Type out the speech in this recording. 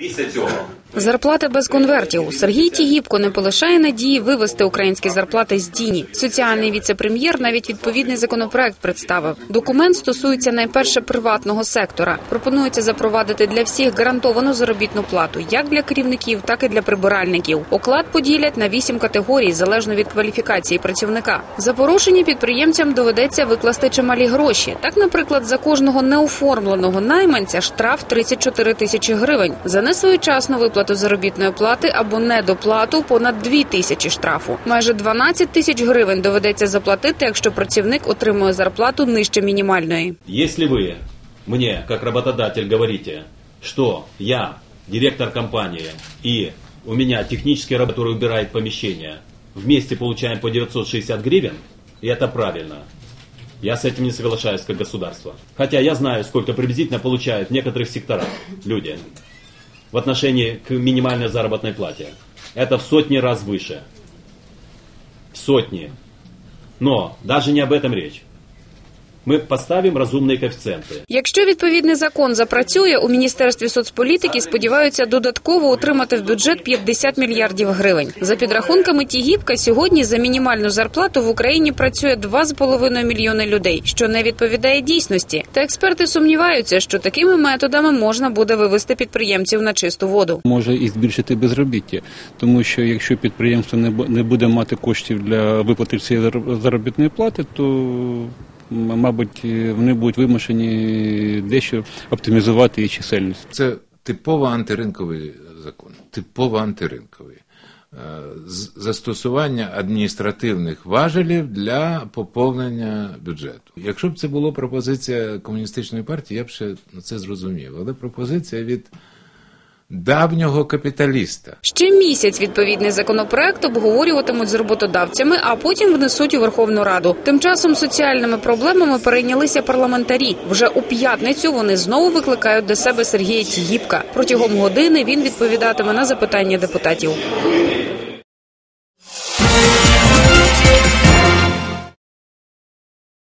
Disse Giova. Зарплати без конвертів. Сергій Тігіпко не полишає надії вивести українські зарплати з діні. Соціальний віце-прем'єр навіть відповідний законопроект представив. Документ стосується найперше приватного сектора. Пропонується запровадити для всіх гарантовану заробітну плату, як для керівників, так і для прибиральників. Оклад поділять на вісім категорій залежно від кваліфікації працівника. За порушення підприємцям доведеться викласти чималі гроші. Так, наприклад, за кожного неоформленого найманця штраф 34 тисячі гривень. За несвоєчасну виплату заробітної плати або недоплату понад 2 тисячі штрафу. Майже 12 тисяч гривень доведеться заплатити, якщо працівник отримує зарплату нижче мінімальної. Если вы мне, как работодатель, говорите, что я директор компании и у меня технический работ, который убирает помещение, вместе получаем по 960 гривен, и это правильно. Я с этим не соглашаюсь как государство. Хотя я знаю, сколько приблизительно получают в некоторых секторах люди в отношении к минимальной заработной плате. Это в сотни раз выше. В сотни. Но даже не об этом речь. Мы поставим разумные коэффициенты. Якщо відповідний закон запрацює, у міністерстві соцполітики сподіваються додатково отримати в бюджет 50 мільярдів гривень. За підрахунками Тігіпка, сьогодні за мінімальну зарплату в Україні працює 2,5 мільйони людей, що не відповідає дійсності. Та експерти сумніваються, що такими методами можна буде вивести підприємців на чисту воду. може і збільшити безробіття, тому що якщо підприємство не бу- не буде мати коштів для виплати цієї зар- заробітної плати, то м, мабуть е, вони будуть вимушені дещо оптимізувати її чисельність. Це типово антиринковий закон, типово антиринковий. Е, Застосування адміністративних важелів для поповнення бюджету. Якщо б це була пропозиція комуністичної партії, я б ще це зрозумів. Але пропозиція від давнього капіталіста. Ще місяць відповідний законопроект обговорюватимуть з роботодавцями, а потім внесуть у Верховну Раду. Тим часом соціальними проблемами перейнялися парламентарі. Вже у п'ятницю вони знову викликають до себе Сергія Тігіпка. Протягом години він відповідатиме на запитання депутатів.